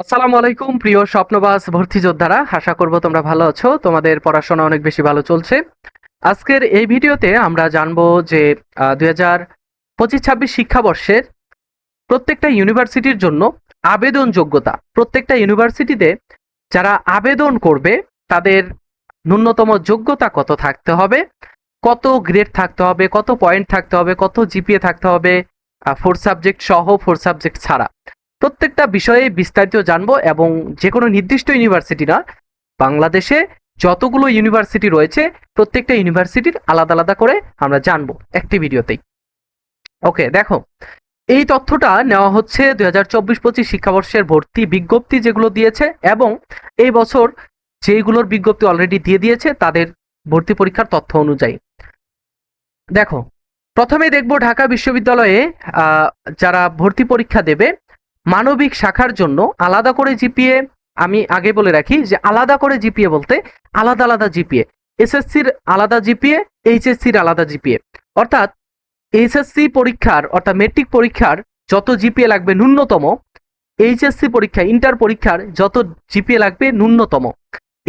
আসসালামু আলাইকুম, প্রিয় স্বপ্নবাস ভর্তি যোদ্ধারা আশা করব তোমরা ভালো আছো। তোমাদের পড়াশোনা অনেক বেশি ভালো চলছে। আজকের এই ভিডিওতে আমরা জানব যে দুই হাজার পঁচিশ ছাব্বিশ শিক্ষাবর্ষের প্রত্যেকটা ইউনিভার্সিটির জন্য আবেদন যোগ্যতা প্রত্যেকটা ইউনিভার্সিটিতে যারা আবেদন করবে, তাদের ন্যূনতম যোগ্যতা কত থাকতে হবে, কত গ্রেড থাকতে হবে, কত পয়েন্ট থাকতে হবে, কত জিপিএ থাকতে হবে ফোর সাবজেক্ট সহ, ফোর সাবজেক্ট ছাড়া। প্রত্যেকটা বিষয়ে বিস্তারিত জানব এবং যে কোনো নির্দিষ্ট ইউনিভার্সিটি না, বাংলাদেশে যতগুলো ইউনিভার্সিটি রয়েছে, প্রত্যেকটা ইউনিভার্সিটির আলাদা আলাদা করে আমরা জানব একটি ভিডিওতেই। ওকে, দেখো, এই তথ্যটা নেওয়া হচ্ছে দুই হাজার চব্বিশ পঁচিশ শিক্ষাবর্ষের ভর্তি বিজ্ঞপ্তি যেগুলো দিয়েছে এবং এই বছর যেইগুলোর বিজ্ঞপ্তি অলরেডি দিয়ে দিয়েছে, তাদের ভর্তি পরীক্ষার তথ্য অনুযায়ী। দেখো, প্রথমে দেখব ঢাকা বিশ্ববিদ্যালয়ে যারা ভর্তি পরীক্ষা দেবে মানবিক শাখার জন্য আলাদা করে জিপিএ, আমি আগে বলে রাখি যে আলাদা করে জিপিএ বলতে আলাদা আলাদা জিপিএ। এসএসসির আলাদা জিপিএ, এইচএসসির আলাদা জিপিএ। অর্থাৎ এইচএসসি পরীক্ষার, অর্থাৎ মেট্রিক পরীক্ষার যত জিপিএ লাগবে ন্যূনতম, এইচএসসি পরীক্ষা, ইন্টার পরীক্ষার যত জিপিএ লাগবে ন্যূনতম।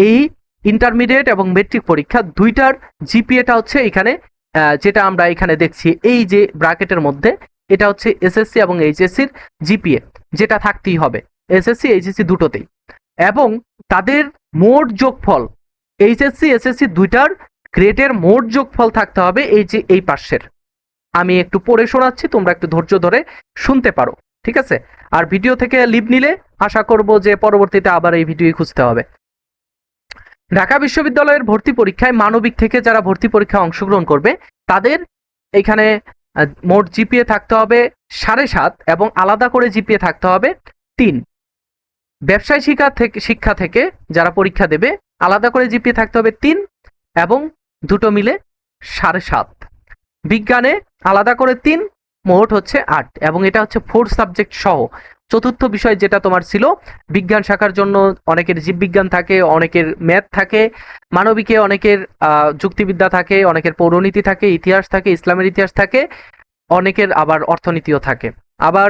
এই ইন্টারমিডিয়েট এবং মেট্রিক পরীক্ষা দুইটার জিপিএটা হচ্ছে এখানে যেটা আমরা এখানে দেখছি, এই যে ব্র্যাকেটের মধ্যে, এটা হচ্ছে এসএসসি এবং এইচএসসির জিপিএ। যেটা থাকতেই হবে এসএসসি এইচএসসি দুটোতেই। এবং তাদের মোট যোগফল এইচএসসি এসএসসি দুইটার গ্রেডের মোট যোগফল থাকতে হবে এই যে এই পার্শ্বের। আমি একটু পড়ে শোনাচ্ছি, তোমরা একটু ধৈর্য ধরে শুনতে পারো, ঠিক আছে? আর ভিডিও থেকে লিভ নিলে আশা করব যে পরবর্তীতে আবার এই ভিডিও খুঁজতে হবে। ঢাকা বিশ্ববিদ্যালয়ের ভর্তি পরীক্ষায় মানবিক থেকে যারা ভর্তি পরীক্ষায় অংশগ্রহণ করবে, তাদের এখানে মোট জিপিএ থাকতে হবে সাড়ে সাত এবং আলাদা করে জিপিএ থাকতে হবে তিন। ব্যবসায় শিক্ষা থেকে শিক্ষা থেকে যারা পরীক্ষা দেবে, আলাদা করে জিপিএ থাকতে হবে তিন এবং দুটো মিলে সাড়ে সাত। বিজ্ঞানে আলাদা করে তিন, মোট হচ্ছে আট এবং এটা হচ্ছে ফোর সাবজেক্ট সহ। চতুর্থ বিষয় যেটা তোমার ছিল, বিজ্ঞান শাখার জন্য অনেকের জীববিজ্ঞান থাকে, অনেকের ম্যাথ থাকে, মানবিকে অনেকের যুক্তিবিদ্যা থাকে, অনেকের পৌরনীতি থাকে, ইতিহাস থাকে, ইসলামের ইতিহাস থাকে অনেকের আবার অর্থনীতিও থাকে। আবার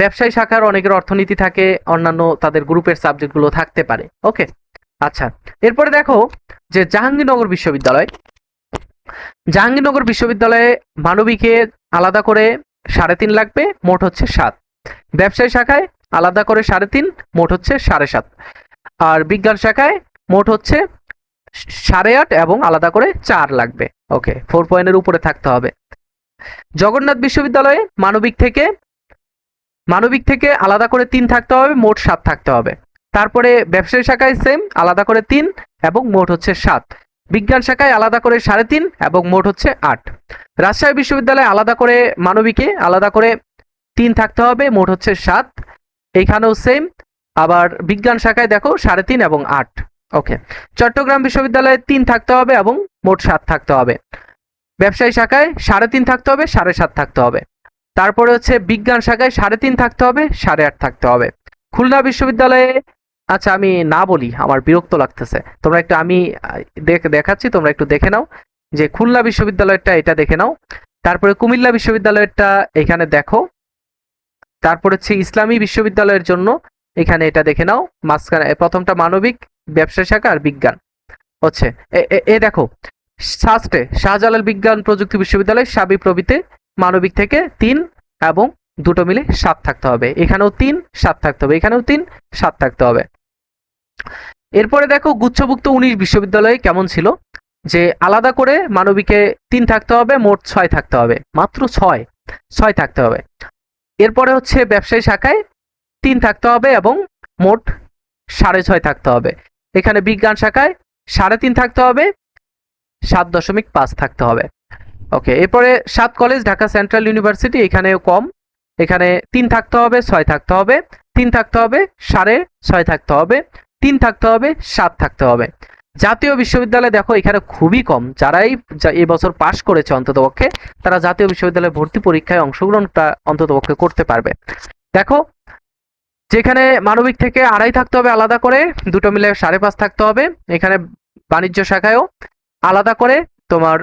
ব্যবসায়ী শাখার অনেকের অর্থনীতি থাকে, অন্যান্য তাদের গ্রুপের সাবজেক্টগুলো থাকতে পারে। ওকে আচ্ছা। এরপরে দেখো যে জাহাঙ্গীরনগর বিশ্ববিদ্যালয়। জাহাঙ্গীরনগর বিশ্ববিদ্যালয়ে মানবিকে আলাদা করে সাড়ে তিন লাগবে, মোট হচ্ছে সাত। ব্যবসায়ী শাখায় আলাদা করে সাড়ে তিন, মোট হচ্ছে সাড়ে সাত। আর বিজ্ঞান শাখায় মোট হচ্ছে সাড়ে আট এবং আলাদা করে চার লাগবে। ওকে, ফোর পয়েন্টের উপরে থাকতে হবে। জগন্নাথ বিশ্ববিদ্যালয়ে মানবিক থেকে মানবিক থেকে আলাদা করে তিন থাকতে হবে, মোট সাত থাকতে হবে। তারপরে ব্যবসায়ী শাখায় সেম আলাদা করে তিন এবং মোট হচ্ছে সাত। বিজ্ঞান শাখায় আলাদা করে সাড়ে তিন এবং মোট হচ্ছে আট। রাজশাহী বিশ্ববিদ্যালয়ে আলাদা করে মানবিকে আলাদা করে তিন থাকতে হবে, মোট হচ্ছে সাত। এইখানেও সেম আবার বিজ্ঞান শাখায় দেখো সাড়ে তিন এবং আট। ওকে চট্টগ্রাম বিশ্ববিদ্যালয়ে তিন থাকতে হবে এবং মোট সাত থাকতে হবে। ব্যবসায়ী শাখায় সাড়ে তিন থাকতে হবে, সাড়ে সাত থাকতে হবে। তারপরে হচ্ছে বিজ্ঞান শাখায় সাড়ে তিন থাকতে হবে, সাড়ে আট থাকতে হবে। খুলনা বিশ্ববিদ্যালয়ে আচ্ছা আমি না বলি, আমার বিরক্ত লাগতেছে। তোমরা একটু আমি দেখাচ্ছি, তোমরা একটু দেখে নাও যে খুলনা বিশ্ববিদ্যালয়টা এটা দেখে নাও। তারপরে কুমিল্লা বিশ্ববিদ্যালয়টা এখানে দেখো। তারপর হচ্ছে ইসলামী বিশ্ববিদ্যালয়ের জন্য এখানে এটা দেখে নাও। মাঝখানে প্রথমটা মানবিক ব্যবসা শাখা আর বিজ্ঞান। হচ্ছে এ দেখো শাস্ত্রে শাহজালাল বিজ্ঞান প্রযুক্তি বিশ্ববিদ্যালয় সাবি প্রবিতে মানবিক থেকে তিন এবং দুটো মিলে সাত থাকতে হবে। এখানেও তিন, সাত থাকতে হবে। এখানেও তিন, সাত থাকতে হবে। এরপরে দেখো, গুচ্ছভুক্ত উনিশ বিশ্ববিদ্যালয়ে কেমন ছিল? যে আলাদা করে মানবিকে তিন থাকতে হবে, মোট ছয় থাকতে হবে। মাত্র ছয় ছয় থাকতে হবে। এরপরে হচ্ছে ব্যবসায়ী শাখায় তিন থাকতে হবে এবং মোট সাড়ে ছয় থাকতে হবে। এখানে বিজ্ঞান শাখায় সাড়ে তিন থাকতে হবে সাত দশমিক পাঁচ থাকতে হবে। ওকে এরপরে সাত কলেজ ঢাকা সেন্ট্রাল ইউনিভার্সিটি এখানেও কম। এখানে তিন থাকতে হবে, ছয় থাকতে হবে। তিন থাকতে হবে, সাড়ে ছয় থাকতে হবে। তিন থাকতে হবে, সাত থাকতে হবে। জাতীয় বিশ্ববিদ্যালয় দেখো, এখানে খুবই কম। যারাই এবছর পাশ করেছে অন্ততপক্ষে, তারা জাতীয় বিশ্ববিদ্যালয়ে ভর্তি পরীক্ষায় অংশগ্রহণটা অন্ততপক্ষে করতে পারবে। দেখো, যেখানে মানবিক থেকে আড়াই থাকতে হবে আলাদা করে, দুটো মিলে সাড়ে পাঁচ থাকতে হবে। এখানে বাণিজ্য শাখায়ও আলাদা করে তোমার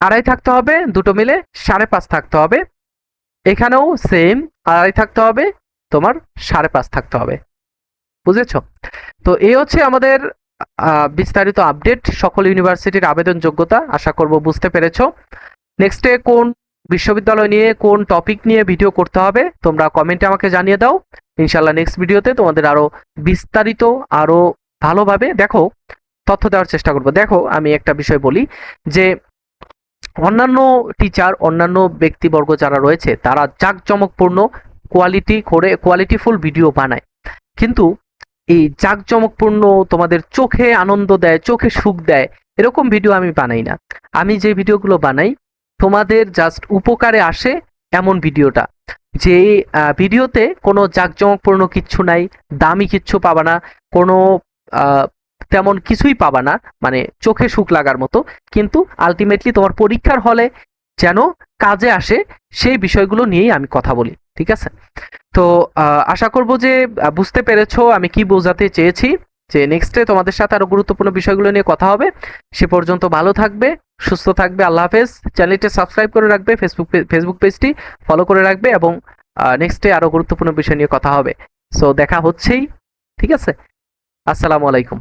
আড়াই থাকতে হবে, দুটো মিলে সাড়ে পাঁচ থাকতে হবে। এখানেও সেম আড়াই থাকতে হবে, তোমার সাড়ে পাঁচ থাকতে হবে। বুঝেছ? তো এই হচ্ছে আমাদের বিস্তারিত আপডেট সকল ইউনিভার্সিটির আবেদন যোগ্যতা আশা করব বুঝতে পেরেছ। নেক্সটে কোন বিশ্ববিদ্যালয় নিয়ে, কোন টপিক নিয়ে ভিডিও করতে হবে, তোমরা কমেন্টে আমাকে জানিয়ে দাও। ইনশাল্লাহ নেক্সট ভিডিওতে তোমাদের আরও বিস্তারিত, আরও ভালোভাবে। দেখো তথ্য দেওয়ার চেষ্টা করব। দেখো, আমি একটা বিষয় বলি যে অন্যান্য টিচার অন্যান্য ব্যক্তিবর্গ যারা রয়েছে, তারা জাঁকজমকপূর্ণ কোয়ালিটি করে কোয়ালিটিফুল ভিডিও বানায়। কিন্তু এই জাঁকজমকপূর্ণ তোমাদের চোখে আনন্দ দেয়, চোখে সুখ দেয়, এরকম ভিডিও আমি বানাই না। আমি যে ভিডিওগুলো বানাই, তোমাদের জাস্ট উপকারে আসে এমন ভিডিওটা যে ভিডিওতে কোনো জাঁকজমকপূর্ণ কিচ্ছু নাই, দামি কিচ্ছু পাবা না, কোনো তেমন কিছুই পাবা না মানে চোখে সুখ লাগার মতো। কিন্তু আলটিমেটলি তোমার পরীক্ষার হলে যেন কাজে আসে, সেই বিষয়গুলো নিয়েই আমি কথা বলি, ঠিক আছে? তো আশা করব যে বুঝতে পেরেছ আমি কি বোঝাতে চেয়েছি, যে নেক্সটে তোমাদের সাথে আরও গুরুত্বপূর্ণ বিষয়গুলো নিয়ে কথা হবে। সে পর্যন্ত ভালো থাকবে, সুস্থ থাকবে, আল্লাহ হাফেজ। চ্যানেলটি সাবস্ক্রাইব করে রাখবে ফেসবুক ফেসবুক পেজটি ফলো করে রাখবে এবং নেক্সটে আরও গুরুত্বপূর্ণ বিষয় নিয়ে কথা হবে। সো দেখা হচ্ছেই, ঠিক আছে? আসসালামু আলাইকুম।